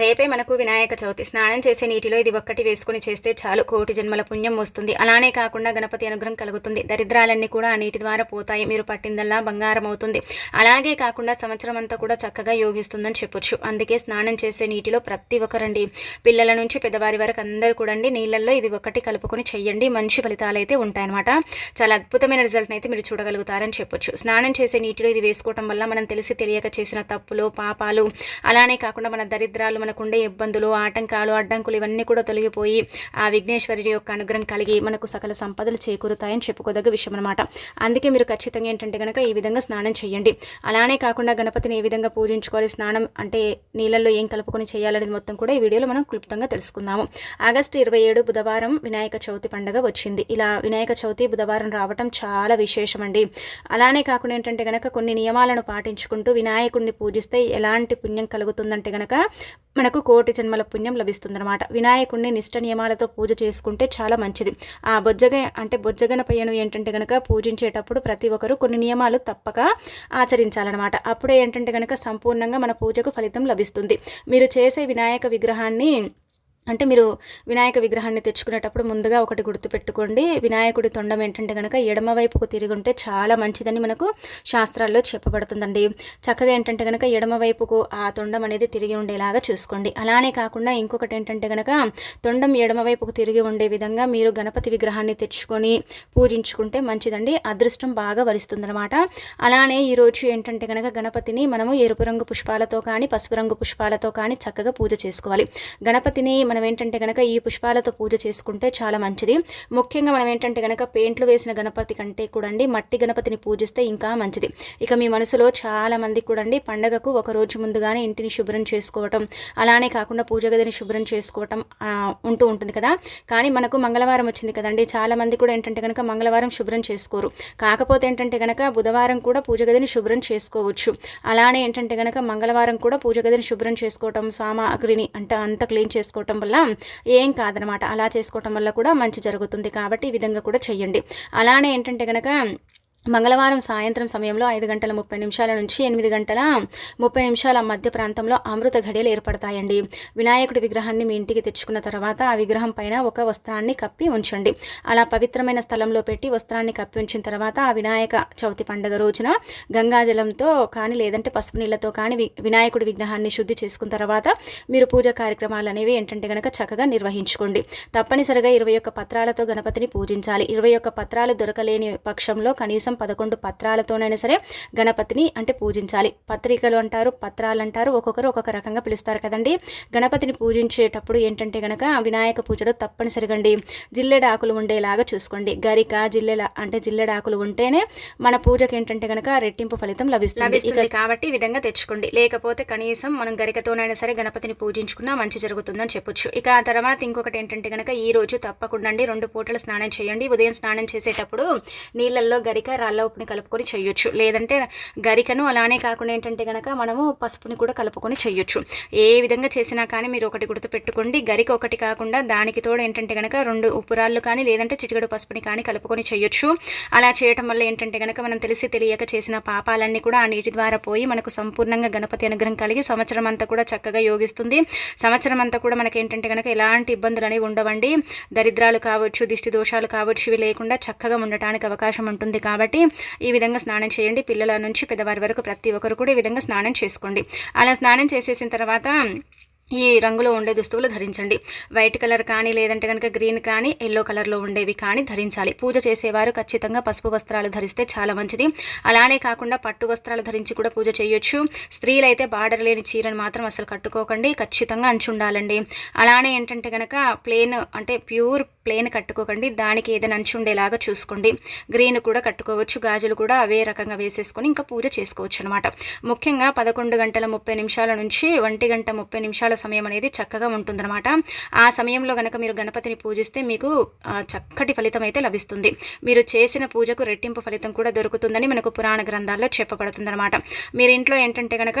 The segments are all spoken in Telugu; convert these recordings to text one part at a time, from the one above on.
రేపే మనకు వినాయక చవితి. స్నానం చేసే నీటిలో ఇది ఒక్కటి వేసుకుని చేస్తే చాలు. కోటి జన్మల పుణ్యం వస్తుంది. అలానే కాకుండా గణపతి అనుగ్రహం కలుగుతుంది. దరిద్రాలన్నీ కూడా ఆ నీటి ద్వారా పోతాయి. మీరు పట్టిందల్లా బంగారం అవుతుంది. అలాగే కాకుండా సంవత్సరం అంతా కూడా చక్కగా యోగిస్తుందని చెప్పొచ్చు. అందుకే స్నానం చేసే నీటిలో ప్రతి ఒక్కరండి పిల్లల నుంచి పెద్దవారి వరకు అందరూ కూడా నీళ్ళల్లో ఇది ఒకటి కలుపుకొని చెయ్యండి. మంచి ఫలితాలు అయితే ఉంటాయన్నమాట. చాలా అద్భుతమైన రిజల్ట్ని అయితే మీరు చూడగలుగుతారని చెప్పొచ్చు. స్నానం చేసే నీటిలో ఇది వేసుకోవటం వల్ల మనం తెలిసి తెలియక చేసిన తప్పులు పాపాలు అలానే కాకుండా మన దరిద్రాలు మనకుండే ఇబ్బందులు ఆటంకాలు అడ్డంకులు ఇవన్నీ కూడా తొలగిపోయి ఆ విఘ్నేశ్వరుడి యొక్క అనుగ్రహం కలిగి మనకు సకల సంపదలు చేకూరుతాయని చెప్పుకోదగ్గ విషయం అనమాట అందుకే మీరు ఖచ్చితంగా ఏంటంటే కనుక ఈ విధంగా స్నానం చేయండి. అలానే కాకుండా గణపతిని ఏ విధంగా పూజించుకోవాలి? స్నానం అంటే నీళ్ళల్లో ఏం కలుపుకొని చేయాలనేది మొత్తం కూడా ఈ వీడియోలో మనం క్లుప్తంగా తెలుసుకుందాము. ఆగస్టు ఇరవై ఏడు బుధవారం వినాయక చవితి పండుగ వచ్చింది. ఇలా వినాయక చవితి బుధవారం రావటం చాలా విశేషం అండి అలానే కాకుండా ఏంటంటే కనుక కొన్ని నియమాలను పాటించుకుంటూ వినాయకుడిని పూజిస్తే ఎలాంటి పుణ్యం కలుగుతుందంటే కనుక మనకు కోటి జన్మల పుణ్యం లభిస్తుందన్నమాట. వినాయకుడిని నిష్ట నియమాలతో పూజ చేసుకుంటే చాలా మంచిది. ఆ బొజ్జగ అంటే బొజ్జగణపయ్యను ఏంటంటే కనుక పూజించేటప్పుడు ప్రతి ఒక్కరు కొన్ని నియమాలు తప్పక ఆచరించాలన్నమాట. అప్పుడే ఏంటంటే కనుక సంపూర్ణంగా మన పూజకు ఫలితం లభిస్తుంది. మీరు చేసే వినాయక విగ్రహాన్ని అంటే మీరు వినాయక విగ్రహాన్ని తెచ్చుకునేటప్పుడు ముందుగా ఒకటి గుర్తుపెట్టుకోండి. వినాయకుడి తొండం ఏంటంటే కనుక ఎడమ వైపుకు తిరిగి ఉంటే చాలా మంచిదని మనకు శాస్త్రాల్లో చెప్పబడుతుందండి. చక్కగా ఏంటంటే కనుక ఎడమ వైపుకు ఆ తొండం అనేది తిరిగి ఉండేలాగా చూసుకోండి. అలానే కాకుండా ఇంకొకటి ఏంటంటే కనుక తొండం ఎడమ వైపుకు తిరిగి ఉండే విధంగా మీరు గణపతి విగ్రహాన్ని తెచ్చుకొని పూజించుకుంటే మంచిదండి. అదృష్టం బాగా వరిస్తుందనమాట అలానే ఈరోజు ఏంటంటే కనుక గణపతిని మనము ఎరుపు రంగు పుష్పాలతో కానీ పసుపు రంగు పుష్పాలతో కానీ చక్కగా పూజ చేసుకోవాలి. గణపతిని మనం ఏంటంటే కనుక ఈ పుష్పాలతో పూజ చేసుకుంటే చాలా మంచిది. ముఖ్యంగా మనం ఏంటంటే కనుక పెయింట్లు వేసిన గణపతి కంటే కూడా మట్టి గణపతిని పూజిస్తే ఇంకా మంచిది. ఇక మీ మనసులో చాలా మంది కూడా పండగకు ఒక రోజు ముందుగానే ఇంటిని శుభ్రం చేసుకోవటం అలానే కాకుండా పూజ గదిని శుభ్రం చేసుకోవటం ఉంటూ ఉంటుంది కదా. కానీ మనకు మంగళవారం వచ్చింది కదండి. చాలా మంది కూడా ఏంటంటే కనుక మంగళవారం శుభ్రం చేసుకోరు. కాకపోతే ఏంటంటే కనుక బుధవారం కూడా పూజ గదిని శుభ్రం చేసుకోవచ్చు. అలానే ఏంటంటే కనుక మంగళవారం కూడా పూజ గదిని శుభ్రం చేసుకోవటం సామాగ్రిని అంటే అంత క్లీన్ చేసుకోవటం వల్ల ఏం కాదనమాట అలా చేసుకోవటం వల్ల కూడా మంచి జరుగుతుంది కాబట్టి ఈ విధంగా కూడా చేయండి అలానే ఏంటంటే కనుక మంగళవారం సాయంత్రం సమయంలో ఐదు గంటల ముప్పై నిమిషాల నుంచి ఎనిమిది గంటల ముప్పై నిమిషాల మధ్య ప్రాంతంలో అమృత ఘడియలు ఏర్పడతాయండి. వినాయకుడి విగ్రహాన్ని మీ ఇంటికి తెచ్చుకున్న తర్వాత ఆ విగ్రహం పైన ఒక వస్త్రాన్ని కప్పి ఉంచండి. అలా పవిత్రమైన స్థలంలో పెట్టి వస్త్రాన్ని కప్పి ఉంచిన తర్వాత ఆ వినాయక చవితి పండుగ రోజున గంగాజలంతో కానీ లేదంటే పసుపు నీళ్ళతో కానీ వినాయకుడి విగ్రహాన్ని శుద్ధి చేసుకున్న తర్వాత మీరు పూజ కార్యక్రమాలు అనేవి ఏంటంటే కనుక చక్కగా నిర్వహించుకోండి. తప్పనిసరిగా ఇరవై ఒక్క పత్రాలతో గణపతిని పూజించాలి. ఇరవై ఒక్క పత్రాలు దొరకలేని పక్షంలో కనీసం కనీసం పదకొండు పత్రాలతోనైనా సరే గణపతిని అంటే పూజించాలి. పత్రికలు అంటారు పత్రాలు అంటారు ఒక్కొక్కరు ఒక్కొక్క రకంగా పిలుస్తారు కదండి. గణపతిని పూజించేటప్పుడు ఏంటంటే గనక వినాయక పూజలో తప్పనిసరిగా అండి జిల్లెడాకులు ఉండేలాగా చూసుకోండి. గరిక జిల్లెల అంటే జిల్లెడాకులు ఉంటేనే మన పూజకి ఏంటంటే గనక రెట్టింపు ఫలితం లభిస్తుంది. కాబట్టి ఈ విధంగా తెచ్చుకోండి. లేకపోతే కనీసం మనం గరికతోనైనా సరే గణపతిని పూజించుకున్నా మంచి జరుగుతుందని చెప్పొచ్చు. ఇక ఆ తర్వాత ఇంకొకటి ఏంటంటే గనక ఈ రోజు తప్పకుండా రెండు పూటలు స్నానం చేయండి. ఉదయం స్నానం చేసేటప్పుడు నీళ్ళల్లో గరిక రాళ్ళ ఉప్పుని కలుపుకొని చేయొచ్చు. లేదంటే గరికను అలానే కాకుండా ఏంటంటే కనుక మనము పసుపుని కూడా కలుపుకొని చేయొచ్చు. ఏ విధంగా చేసినా కానీ మీరు ఒకటి గుర్తు పెట్టుకోండి. గరిక ఒకటి కాకుండా దానికి తోడు ఏంటంటే కనుక రెండు ఉప్పురాళ్ళు కానీ లేదంటే చిటికడు పసుపుని కానీ కలుపుకొని చేయొచ్చు. అలా చేయటం వల్ల ఏంటంటే కనుక మనం తెలిసి తెలియక చేసిన పాపాలన్నీ కూడా ఆ నీటి ద్వారా పోయి మనకు సంపూర్ణంగా గణపతి అనుగ్రహం కలిగి సంవత్సరం అంతా కూడా చక్కగా యోగిస్తుంది. సంవత్సరం అంతా కూడా మనకి ఏంటంటే కనుక ఎలాంటి ఇబ్బందులు అనేవి ఉండవండి. దరిద్రాలు కావచ్చు దిష్టి దోషాలు కావచ్చు ఇవి లేకుండా చక్కగా ఉండటానికి అవకాశం ఉంటుంది. కాబట్టి కాబట్టి ఈ విధంగా స్నానం చేయండి. పిల్లల నుంచి పెద్దవారి వరకు ప్రతి ఒక్కరు కూడా ఈ విధంగా స్నానం చేసుకోండి. అలా స్నానం చేసేసిన తర్వాత ఈ రంగులో ఉండే దుస్తువులు ధరించండి. వైట్ కలర్ కానీ లేదంటే కనుక గ్రీన్ కానీ ఎల్లో కలర్లో ఉండేవి కానీ ధరించాలి. పూజ చేసేవారు ఖచ్చితంగా పసుపు వస్త్రాలు ధరిస్తే చాలా మంచిది. అలానే కాకుండా పట్టు వస్త్రాలు ధరించి కూడా పూజ చేయొచ్చు. స్త్రీలైతే బార్డర్ లేని చీరను మాత్రం అసలు కట్టుకోకండి. ఖచ్చితంగా అంచు ఉండాలండి అలానే ఏంటంటే కనుక ప్లేన్ అంటే ప్యూర్ ప్లేన్ కట్టుకోకండి దానికి ఏదైనా అంచు ఉండేలాగా చూసుకోండి. గ్రీన్ కూడా కట్టుకోవచ్చు గాజులు కూడా అవే రకంగా వేసేసుకొని ఇంకా పూజ చేసుకోవచ్చు అనమాట ముఖ్యంగా పదకొండు గంటల ముప్పై నిమిషాల నుంచి ఒంటి గంట ముప్పై నిమిషాల సమయం అనేది చక్కగా ఉంటుందన్నమాట. ఆ సమయంలో కనుక మీరు గణపతిని పూజిస్తే మీకు చక్కటి ఫలితం అయితే లభిస్తుంది. మీరు చేసిన పూజకు రెట్టింపు ఫలితం కూడా దొరుకుతుందని మనకు పురాణ గ్రంథాల్లో చెప్పబడుతుందన్నమాట. మీరు ఇంట్లో ఏంటంటే కనుక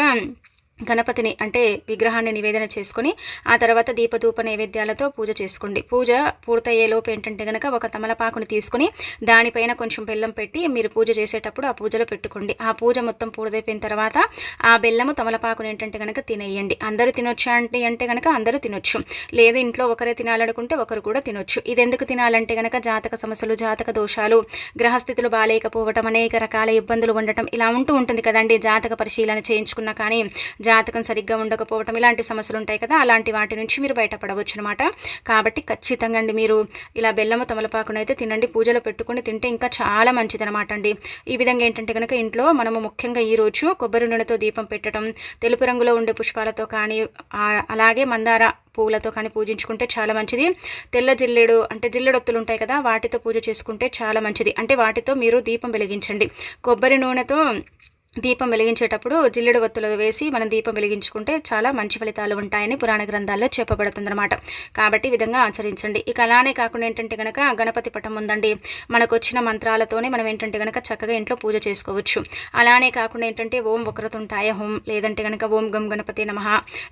గణపతిని అంటే విగ్రహాన్ని నివేదన చేసుకుని ఆ తర్వాత దీపధూప నైవేద్యాలతో పూజ చేసుకోండి. పూజ పూర్తయ్యేలోపు ఏంటంటే కనుక ఒక తమలపాకుని తీసుకుని దానిపైన కొంచెం బెల్లం పెట్టి మీరు పూజ చేసేటప్పుడు ఆ పూజలో పెట్టుకోండి. ఆ పూజ మొత్తం పూర్తయిపోయిన తర్వాత ఆ బెల్లము తమలపాకుని ఏంటంటే కనుక తినేయండి. అందరూ తినొచ్చు అంటే అంటే కనుక అందరూ తినొచ్చు. లేదా ఇంట్లో ఒకరే తినాలనుకుంటే ఒకరు కూడా తినొచ్చు. ఇది ఎందుకు తినాలంటే కనుక జాతక సమస్యలు జాతక దోషాలు గ్రహస్థితులు బాగాలేకపోవటం అనేక రకాల ఇబ్బందులు ఉండటం ఇలా ఉంటూ ఉంటుంది కదండి. జాతక పరిశీలన చేయించుకున్నా కానీ జాతకం సరిగ్గా ఉండకపోవటం ఇలాంటి సమస్యలు ఉంటాయి కదా అలాంటి వాటి నుంచి మీరు బయటపడవచ్చు అనమాట కాబట్టి ఖచ్చితంగా అండి మీరు ఇలా బెల్లము తమలపాకునైతే తినండి పూజలో పెట్టుకుని తింటే ఇంకా చాలా మంచిది అనమాట అండి. ఈ విధంగా ఏంటంటే కనుక ఇంట్లో మనము ముఖ్యంగా ఈరోజు కొబ్బరి నూనెతో దీపం పెట్టడం తెలుపు రంగులో ఉండే పుష్పాలతో కానీ అలాగే మందార పూలతో కానీ పూజించుకుంటే చాలా మంచిది. తెల్ల జిల్లెడు అంటే జిల్లెడొత్తులు ఉంటాయి కదా వాటితో పూజ చేసుకుంటే చాలా మంచిది. అంటే వాటితో మీరు దీపం వెలిగించండి. కొబ్బరి నూనెతో దీపం వెలిగించేటప్పుడు జిల్లెడు వత్తులు వేసి మనం దీపం వెలిగించుకుంటే చాలా మంచి ఫలితాలు ఉంటాయని పురాణ గ్రంథాల్లో చెప్పబడుతుందన్నమాట. కాబట్టి ఈ విధంగా ఆచరించండి. ఇక అలానే కాకుండా ఏంటంటే కనుక గణపతి పటం ఉందండి. మనకు వచ్చిన మంత్రాలతోనే మనం ఏంటంటే కనుక చక్కగా ఇంట్లో పూజ చేసుకోవచ్చు. అలానే కాకుండా ఏంటంటే ఓం వక్రతుంటాయ హోం లేదంటే కనుక ఓం గం గణపతి నమ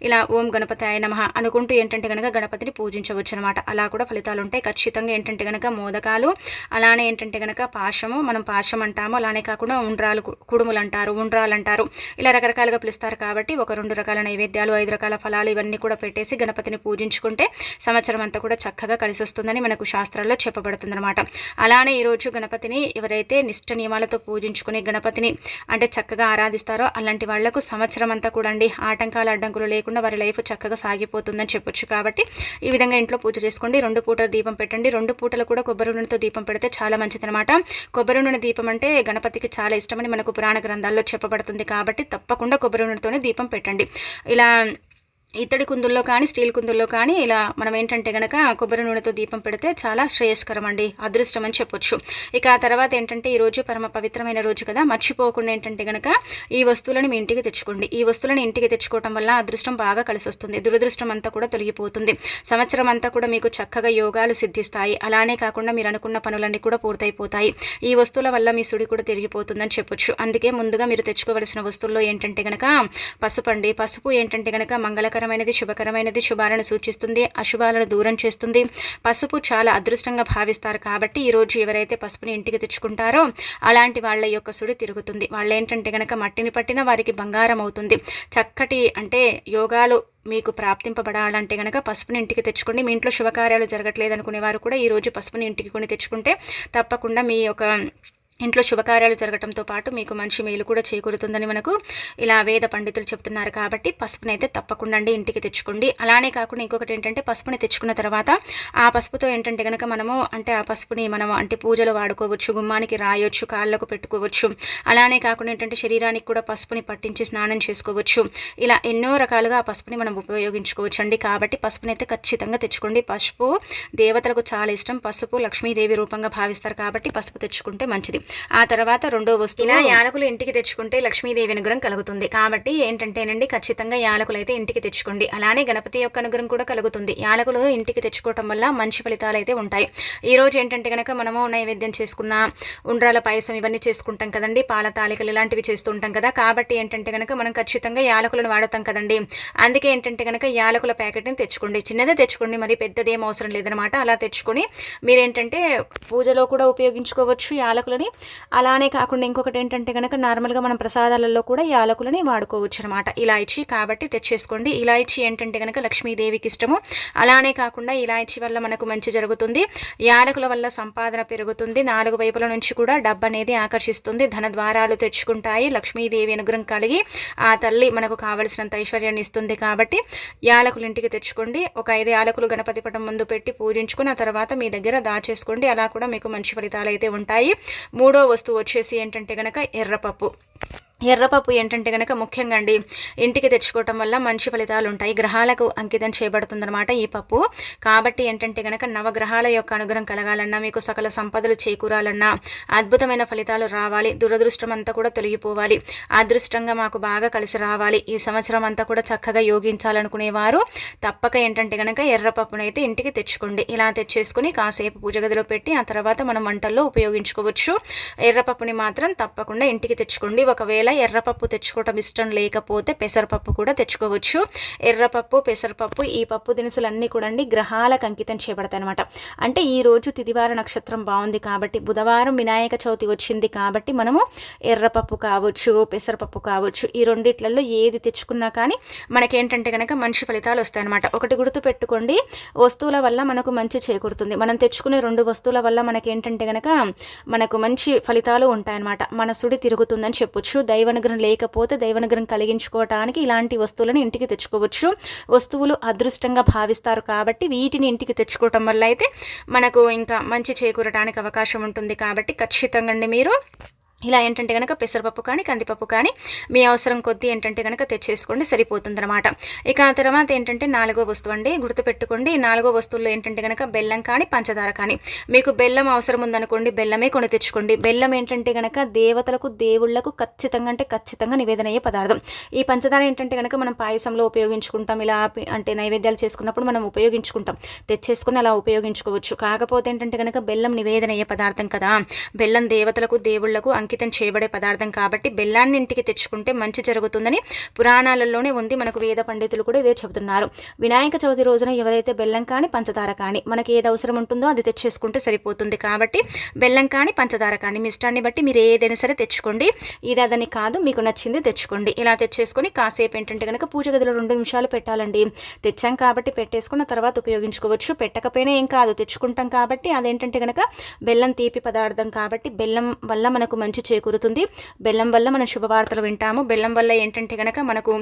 ఇలా ఓం గణపతి ఆయ నమ అనుకుంటూ ఏంటంటే కనుక గణపతిని పూజించవచ్చు అనమాట అలా కూడా ఫలితాలు ఉంటాయి. ఖచ్చితంగా ఏంటంటే కనుక మోదకాలు అలానే ఏంటంటే కనుక పాశము మనం పాశం అంటాము అలానే కాకుండా ఉండ్రాలు కుడుములు అంటారు అంటారు ఉండ్రాలు అంటారు ఇలా రకరకాలుగా పిలుస్తారు కాబట్టి ఒక రెండు రకాల నైవేద్యాలు ఐదు రకాల ఫలాలు ఇవన్నీ కూడా పెట్టేసి గణపతిని పూజించుకుంటే సంవత్సరం అంతా కూడా చక్కగా కలిసి వస్తుందని మనకు శాస్త్రాల్లో చెప్పబడుతుందన్నమాట. అలానే ఈరోజు గణపతిని ఎవరైతే నిష్ట నియమాలతో పూజించుకుని గణపతిని అంటే చక్కగా ఆరాధిస్తారో అలాంటి వాళ్ళకు సంవత్సరం అంతా కూడా అండి ఆటంకాలు అడ్డంకులు లేకుండా వారి లైఫ్ చక్కగా సాగిపోతుందని చెప్పొచ్చు కాబట్టి ఈ విధంగా ఇంట్లో పూజ చేసుకోండి. రెండు పూటల దీపం పెట్టండి. రెండు పూటలు కూడా కొబ్బరి నూనెతో దీపం పెడితే చాలా మంచిదనమాట కొబ్బరి నూనె దీపం అంటే గణపతికి చాలా ఇష్టమని మనకు పురాణ గ్రంథాల్లో చెప్పబడుతుంది కాబట్టి తప్పకుండా కొబ్బరి నూనెతోనే దీపం పెట్టండి. ఇలా ఇత్తడి కుందుల్లో కానీ స్టీల్ కుందుల్లో కానీ ఇలా మనం ఏంటంటే గనక కొబ్బరి నూనెతో దీపం పెడితే చాలా శ్రేయస్కరం అండి అదృష్టం అని చెప్పొచ్చు. ఇక ఆ తర్వాత ఏంటంటే ఈరోజు పరమ పవిత్రమైన రోజు కదా మర్చిపోకుండా ఏంటంటే గనక ఈ వస్తువులను మీ ఇంటికి తెచ్చుకోండి. ఈ వస్తువులను ఇంటికి తెచ్చుకోవటం వల్ల అదృష్టం బాగా కలిసి వస్తుంది దురదృష్టం అంతా కూడా తొలగిపోతుంది. సంవత్సరం అంతా కూడా మీకు చక్కగా యోగాలు సిద్ధిస్తాయి. అలానే కాకుండా మీరు అనుకున్న పనులన్నీ కూడా పూర్తయిపోతాయి. ఈ వస్తువుల వల్ల మీ సుడి కూడా తిరిగిపోతుందని చెప్పొచ్చు. అందుకే ముందుగా మీరు తెచ్చుకోవలసిన వస్తువుల్లో ఏంటంటే గనక పసుపు అండి పసుపు ఏంటంటే గనక మంగళకర శుభకరమైనది శుభకరమైనది శుభాలను సూచిస్తుంది అశుభాలను దూరం చేస్తుంది. పసుపు చాలా అదృష్టంగా భావిస్తారు కాబట్టి ఈరోజు ఎవరైతే పసుపుని ఇంటికి తెచ్చుకుంటారో అలాంటి వాళ్ళ యొక్క సుడి తిరుగుతుంది. వాళ్ళు ఏంటంటే కనుక మట్టిని పట్టిన వారికి బంగారం అవుతుంది. చక్కటి అంటే యోగాలు మీకు ప్రాప్తింపబడాలంటే కనుక పసుపుని ఇంటికి తెచ్చుకోండి. మీ ఇంట్లో శుభకార్యాలు జరగట్లేదు అనుకునే వారు కూడా ఈరోజు పసుపుని ఇంటికి కొని తెచ్చుకుంటే తప్పకుండా మీ యొక్క ఇంట్లో శుభకార్యాలు జరగడంతో పాటు మీకు మంచి మేలు కూడా చేకూరుతుందని మనకు ఇలా వేద పండితులు చెప్తున్నారు కాబట్టి పసుపునైతే తప్పకుండా ఇంటికి తెచ్చుకోండి. అలానే కాకుండా ఇంకొకటి ఏంటంటే పసుపుని తెచ్చుకున్న తర్వాత ఆ పసుపుతో ఏంటంటే కనుక మనము అంటే ఆ పసుపుని మనము అంటే పూజలు వాడుకోవచ్చు గుమ్మానికి రాయొచ్చు కాళ్ళకు పెట్టుకోవచ్చు. అలానే కాకుండా ఏంటంటే శరీరానికి కూడా పసుపుని పట్టించి స్నానం చేసుకోవచ్చు. ఇలా ఎన్నో రకాలుగా ఆ పసుపుని మనం ఉపయోగించుకోవచ్చు అండి కాబట్టి పసుపుని అయితే ఖచ్చితంగా తెచ్చుకోండి. పసుపు దేవతలకు చాలా ఇష్టం. పసుపు లక్ష్మీదేవి రూపంగా భావిస్తారు కాబట్టి పసుపు తెచ్చుకుంటే మంచిది. ఆ తర్వాత రెండో వస్తువు ఇలా యాలకులు ఇంటికి తెచ్చుకుంటే లక్ష్మీదేవి అనుగ్రహం కలుగుతుంది. కాబట్టి ఏంటంటేనండి ఖచ్చితంగా యాలకులు అయితే ఇంటికి తెచ్చుకోండి. అలానే గణపతి యొక్క అనుగ్రహం కూడా కలుగుతుంది. యాలకులు ఇంటికి తెచ్చుకోవటం వల్ల మంచి ఫలితాలు అయితే ఉంటాయి. ఈ రోజు ఏంటంటే కనుక మనము నైవేద్యం చేసుకున్న ఉండ్రాల పాయసం ఇవన్నీ చేసుకుంటాం కదండి. పాల తాలికలు ఇలాంటివి చేస్తూ ఉంటాం కదా. కాబట్టి ఏంటంటే కనుక మనం ఖచ్చితంగా యాలకులను వాడతాం కదండి. అందుకే ఏంటంటే కనుక యాలకుల ప్యాకెట్ని తెచ్చుకోండి. చిన్నదే తెచ్చుకోండి మరి పెద్దదేం అవసరం లేదనమాట అలా తెచ్చుకొని మీరేంటంటే పూజలో కూడా ఉపయోగించుకోవచ్చు యాలకులని. అలానే కాకుండా ఇంకొకటి ఏంటంటే కనుక నార్మల్గా మనం ప్రసాదాలలో కూడా యాలకులని వాడుకోవచ్చు అనమాట ఇలాయచీ కాబట్టి తెచ్చేసుకోండి. ఇలాయచీ ఏంటంటే కనుక లక్ష్మీదేవికి ఇష్టము. అలానే కాకుండా ఇలాయచీ వల్ల మనకు మంచి జరుగుతుంది. యాలకుల వల్ల సంపాదన పెరుగుతుంది. నాలుగు వైపుల నుంచి కూడా డబ్బు అనేది ఆకర్షిస్తుంది. ధన ద్వారాలు తెచ్చుకుంటాయి. లక్ష్మీదేవి అనుగ్రహం కలిగి ఆ తల్లి మనకు కావలసినంత ఐశ్వర్యాన్ని ఇస్తుంది కాబట్టి యాలకులు ఇంటికి తెచ్చుకోండి. ఒక ఐదు యాలకులు గణపతి పటం ముందు పెట్టి పూజించుకుని ఆ తర్వాత మీ దగ్గర దాచేసుకోండి. అలా కూడా మీకు మంచి ఫలితాలు అయితే ఉంటాయి. మూడు మూడో వస్తువు వచ్చేసి ఏంటంటే కనుక ఎర్రపప్పు. ఎర్రపప్పు ఏంటంటే కనుక ముఖ్యంగా అండి ఇంటికి తెచ్చుకోవటం వల్ల మంచి ఫలితాలు ఉంటాయి. గ్రహాలకు అంకితం చేయబడుతుందన్నమాట ఈ పప్పు. కాబట్టి ఏంటంటే కనుక నవగ్రహాల యొక్క అనుగ్రహం కలగాలన్నా మీకు సకల సంపదలు చేకూరాలన్నా అద్భుతమైన ఫలితాలు రావాలి. దురదృష్టం అంతా కూడా తొలగిపోవాలి. అదృష్టంగా మాకు బాగా కలిసి రావాలి. ఈ సంవత్సరం అంతా కూడా చక్కగా యోగించాలనుకునేవారు. తప్పక ఏంటంటే కనుక ఎర్రపప్పునైతే ఇంటికి తెచ్చుకోండి. ఇలా తెచ్చేసుకుని కాసేపు పూజ గదిలో పెట్టి ఆ తర్వాత మనం వంటల్లో ఉపయోగించుకోవచ్చు. ఎర్రపప్పుని మాత్రం తప్పకుండా ఇంటికి తెచ్చుకోండి. ఒకవేళ ఒకవేళ ఎర్రపప్పు తెచ్చుకోవటం ఇష్టం లేకపోతే పెసరపప్పు కూడా తెచ్చుకోవచ్చు. ఎర్రపప్పు పెసరపప్పు ఈ పప్పు దినుసులన్నీ కూడా అండి గ్రహాలకు అంకితం చేయబడతాయి అనమాట అంటే ఈ రోజు తిదివార నక్షత్రం బాగుంది కాబట్టి బుధవారం వినాయక చవితి వచ్చింది కాబట్టి మనము ఎర్రపప్పు కావచ్చు పెసరపప్పు కావచ్చు ఈ రెండిట్లలో ఏది తెచ్చుకున్నా కానీ మనకేంటంటే కనుక మంచి ఫలితాలు వస్తాయన్నమాట. ఒకటి గుర్తు పెట్టుకోండి వస్తువుల వల్ల మనకు మంచి చేకూరుతుంది. మనం తెచ్చుకునే రెండు వస్తువుల వల్ల మనకేంటంటే కనుక మనకు మంచి ఫలితాలు ఉంటాయన్నమాట. మన సుడి తిరుగుతుందని చెప్పొచ్చు. దైవనుగ్రహం లేకపోతే దైవనుగ్రహం కలిగించుకోవటానికి ఇలాంటి వస్తువులను ఇంటికి తెచ్చుకోవచ్చు. వస్తువులు అదృష్టంగా భావిస్తారు కాబట్టి వీటిని ఇంటికి తెచ్చుకోవటం వల్ల అయితే మనకు ఇంకా మంచి చేకూరటానికి అవకాశం ఉంటుంది కాబట్టి ఖచ్చితంగా మీరు ఇలా ఏంటంటే కనుక పెసరపప్పు కానీ కందిపప్పు కానీ మీ అవసరం కొద్దీ ఏంటంటే కనుక తెచ్చేసుకోండి సరిపోతుందన్నమాట. ఇక ఆ తర్వాత ఏంటంటే నాలుగో వస్తువు అండి గుర్తుపెట్టుకోండి. నాలుగో వస్తువుల్లో ఏంటంటే కనుక బెల్లం కానీ పంచదార కానీ. మీకు బెల్లం అవసరం ఉందనుకోండి బెల్లమే కొని తెచ్చుకోండి. బెల్లం ఏంటంటే కనుక దేవతలకు దేవుళ్ళకు ఖచ్చితంగా అంటే ఖచ్చితంగా నివేదన అయ్యే పదార్థం. ఈ పంచదార ఏంటంటే కనుక మనం పాయసంలో ఉపయోగించుకుంటాం. ఇలా అంటే నైవేద్యాలు చేసుకున్నప్పుడు మనం ఉపయోగించుకుంటాం. తెచ్చేసుకుని అలా ఉపయోగించుకోవచ్చు. కాకపోతే ఏంటంటే కనుక బెల్లం నివేదన అయ్యే పదార్థం కదా. బెల్లం దేవతలకు దేవుళ్ళకు అంకితం చేయబడే పదార్థం కాబట్టి బెల్లాన్ని ఇంటికి తెచ్చుకుంటే మంచి జరుగుతుందని పురాణాలలోనే ఉంది. మనకు వేద పండితులు కూడా ఇదే చెబుతున్నారు. వినాయక చవితి రోజున ఎవరైతే బెల్లం కానీ పంచదార కానీ మనకి ఏది అవసరం ఉంటుందో అది తెచ్చేసుకుంటే సరిపోతుంది కాబట్టి బెల్లం కానీ పంచదార కానీ మీ ఇష్టాన్ని బట్టి మీరు ఏదైనా సరే తెచ్చుకోండి. ఇది అదని కాదు మీకు నచ్చింది తెచ్చుకోండి. ఇలా తెచ్చేసుకొని కాసేపు ఏంటంటే కనుక పూజ గదిలో రెండు నిమిషాలు పెట్టాలండి. తెచ్చాం కాబట్టి పెట్టేసుకున్న తర్వాత ఉపయోగించుకోవచ్చు. పెట్టకపోయినా ఏం కాదు తెచ్చుకుంటాం కాబట్టి అదేంటంటే కనుక బెల్లం తీపి పదార్థం కాబట్టి బెల్లం వల్ల మనకు మంచి మంచి చేకూరుతుంది. బెల్లం వల్ల మనం శుభవార్తలు వింటాము. బెల్లం వల్ల ఏంటంటే కనుక మనకు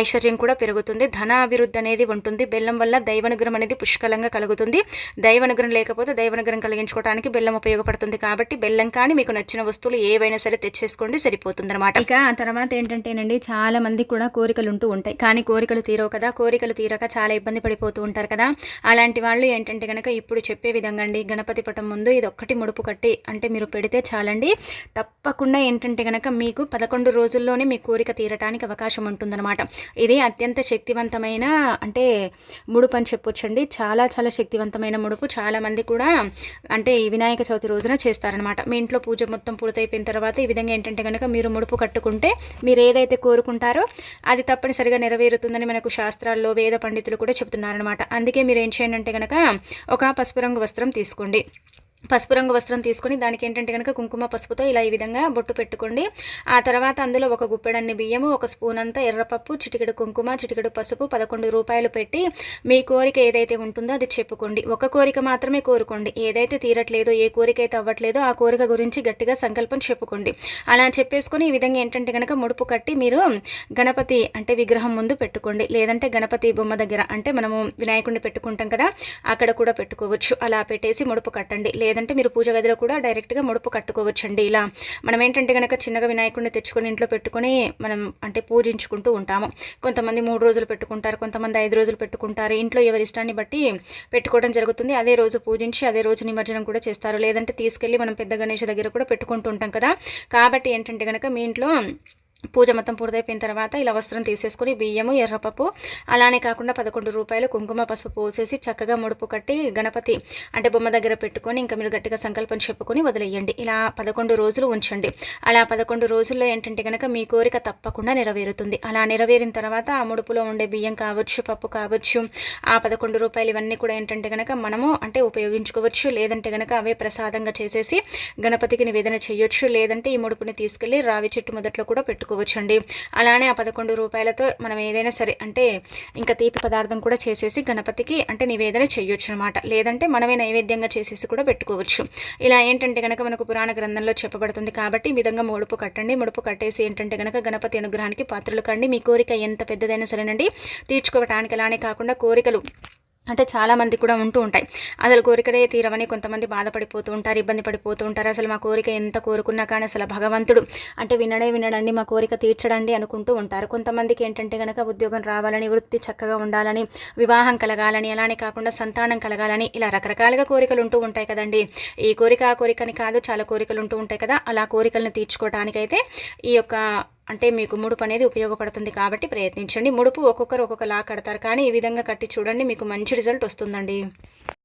ఐశ్వర్యం కూడా పెరుగుతుంది. ధన అభివృద్ధి అనేది ఉంటుంది. బెల్లం వల్ల దైవనుగ్రహం అనేది పుష్కలంగా కలుగుతుంది. దైవనుగ్రహం లేకపోతే దైవనుగ్రహం కలిగించుకోవడానికి బెల్లం ఉపయోగపడుతుంది కాబట్టి బెల్లం కానీ మీకు నచ్చిన వస్తువులు ఏవైనా సరే తెచ్చేసుకోండి సరిపోతుంది అనమాట ఇక ఆ తర్వాత ఏంటంటేనండి చాలా మంది కూడా కోరికలు ఉంటూ ఉంటాయి. కానీ కోరికలు తీరవు కదా. కోరికలు తీరక చాలా ఇబ్బంది పడిపోతూ ఉంటారు కదా. అలాంటి వాళ్ళు ఏంటంటే కనుక ఇప్పుడు చెప్పే విధంగా అండి గణపతి పటం ముందు ఇది ఒక్కటి ముడుపు కట్టి అంటే మీరు పెడితే చాలండి. తప్ప తప్పకుండా ఏంటంటే కనుక మీకు పదకొండు రోజుల్లోనే మీ కోరిక తీరటానికి అవకాశం ఉంటుందన్నమాట. ఇది అత్యంత శక్తివంతమైన అంటే ముడుపు అని చెప్పొచ్చండి. చాలా చాలా శక్తివంతమైన ముడుపు. చాలామంది కూడా అంటే ఈ వినాయక చవితి రోజున చేస్తారనమాట మీ ఇంట్లో పూజ మొత్తం పూర్తయిపోయిన తర్వాత ఈ విధంగా ఏంటంటే కనుక మీరు ముడుపు కట్టుకుంటే మీరు ఏదైతే కోరుకుంటారో అది తప్పనిసరిగా నెరవేరుతుందని మనకు శాస్త్రాల్లో వేద పండితులు కూడా చెప్తున్నారనమాట అందుకే మీరు ఏం చేయండి అంటే కనుక ఒక పసుపు రంగు వస్త్రం తీసుకోండి. పసుపు రంగు వస్త్రం తీసుకొని దానికి ఏంటంటే కనుక కుంకుమ పసుపుతో ఇలా ఈ విధంగా బొట్టు పెట్టుకోండి. ఆ తర్వాత అందులో ఒక గుప్పెడన్ని బియ్యము ఒక స్పూన్ అంతా ఎర్రపప్పు చిటికెడు కుంకుమ చిటికెడు పసుపు పదకొండు రూపాయలు పెట్టి మీ కోరిక ఏదైతే ఉంటుందో అది చెప్పుకోండి. ఒక కోరిక మాత్రమే కోరుకోండి. ఏదైతే తీరట్లేదో ఏ కోరిక అయితే అవ్వట్లేదో ఆ కోరిక గురించి గట్టిగా సంకల్పం చెప్పుకోండి. అలా చెప్పేసుకొని ఈ విధంగా ఏంటంటే కనుక ముడుపు కట్టి మీరు గణపతి అంటే విగ్రహం ముందు పెట్టుకోండి. లేదంటే గణపతి బొమ్మ దగ్గర అంటే మనము వినాయకుడిని పెట్టుకుంటాం కదా అక్కడ కూడా పెట్టుకోవచ్చు. అలా పెట్టేసి ముడుపు కట్టండి. లేదా లేదంటే మీరు పూజ గదిలో కూడా డైరెక్ట్గా ముడుపు కట్టుకోవచ్చండి. ఇలా మనం ఏంటంటే కనుక చిన్నగా వినాయకుడిని తెచ్చుకొని ఇంట్లో పెట్టుకొని మనం అంటే పూజించుకుంటూ ఉంటాము. కొంతమంది మూడు రోజులు పెట్టుకుంటారు కొంతమంది ఐదు రోజులు పెట్టుకుంటారు. ఇంట్లో ఎవరి ఇష్టాన్ని బట్టి పెట్టుకోవడం జరుగుతుంది. అదే రోజు పూజించి అదే రోజు నిమజ్జనం కూడా చేస్తారు. లేదంటే తీసుకెళ్ళి మనం పెద్ద గణేష్ దగ్గర కూడా పెట్టుకుంటూ ఉంటాం కదా. కాబట్టి ఏంటంటే కనుక మీ ఇంట్లో పూజ మొత్తం పూర్తయిపోయిన తర్వాత ఇలా వస్త్రం తీసేసుకొని బియ్యము ఎర్రపప్పు అలానే కాకుండా పదకొండు రూపాయలు కుంకుమ పసుపు పోసేసి చక్కగా ముడుపు కట్టి గణపతి అంటే బొమ్మ దగ్గర పెట్టుకొని ఇంకా మీరు గట్టిగా సంకల్పం చెప్పుకొని వదిలేయండి. ఇలా పదకొండు రోజులు ఉంచండి. అలా పదకొండు రోజుల్లో ఏంటంటే కనుక మీ కోరిక తప్పకుండా నెరవేరుతుంది. అలా నెరవేరిన తర్వాత ఆ ముడుపులో ఉండే బియ్యం కావచ్చు పప్పు కావచ్చు ఆ పదకొండు రూపాయలు ఇవన్నీ కూడా ఏంటంటే కనుక మనము అంటే ఉపయోగించుకోవచ్చు. లేదంటే కనుక అవే ప్రసాదంగా చేసేసి గణపతికి నివేదన చేయొచ్చు. లేదంటే ఈ ముడుపుని తీసుకెళ్ళి రావి చెట్టు మొదట్లో కూడా పెట్టుకో చేసుకోవచ్చండి అలానే ఆ పదకొండు రూపాయలతో మనం ఏదైనా సరే అంటే ఇంకా తీపి పదార్థం కూడా చేసేసి గణపతికి అంటే నివేదన చేయొచ్చు అనమాట లేదంటే మనమే నైవేద్యంగా చేసేసి కూడా పెట్టుకోవచ్చు. ఇలా ఏంటంటే కనుక మనకు పురాణ గ్రంథంలో చెప్పబడుతుంది కాబట్టి ఈ విధంగా ముడుపు కట్టండి. ముడుపు కట్టేసి ఏంటంటే కనుక గణపతి అనుగ్రహానికి పాత్రలు కండి. మీ కోరిక ఎంత పెద్దదైనా సరేనండి. తీర్చుకోవటానికి అలానే కాకుండా కోరికలు అంటే చాలామంది కూడా ఉంటూ ఉంటాయి. అసలు కోరికనే తీరమని కొంతమంది బాధపడిపోతూ ఉంటారు ఇబ్బంది పడిపోతూ ఉంటారు. అసలు మా కోరిక ఎంత కోరుకున్నా కానీ అసలు భగవంతుడు అంటే వినడే వినడండి మా కోరిక తీర్చడండి అనుకుంటూ ఉంటారు. కొంతమందికి ఏంటంటే కనుక ఉద్యోగం రావాలని వృత్తి చక్కగా ఉండాలని వివాహం కలగాలని అలానే కాకుండా సంతానం కలగాలని ఇలా రకరకాలుగా కోరికలు ఉంటూ ఉంటాయి కదండి. ఈ కోరిక ఆ కోరికని కాదు చాలా కోరికలు ఉంటూ ఉంటాయి కదా. అలా కోరికలను తీర్చుకోవటానికైతే ఈ యొక్క అంటే మీకు ముడుపు అనేది ఉపయోగపడుతుంది కాబట్టి ప్రయత్నించండి. ముడుపు ఒక్కొక్కరు ఒక్కొక్కలా కడతారు. కానీ ఈ విధంగా కట్టి చూడండి మీకు మంచి రిజల్ట్ వస్తుందండి.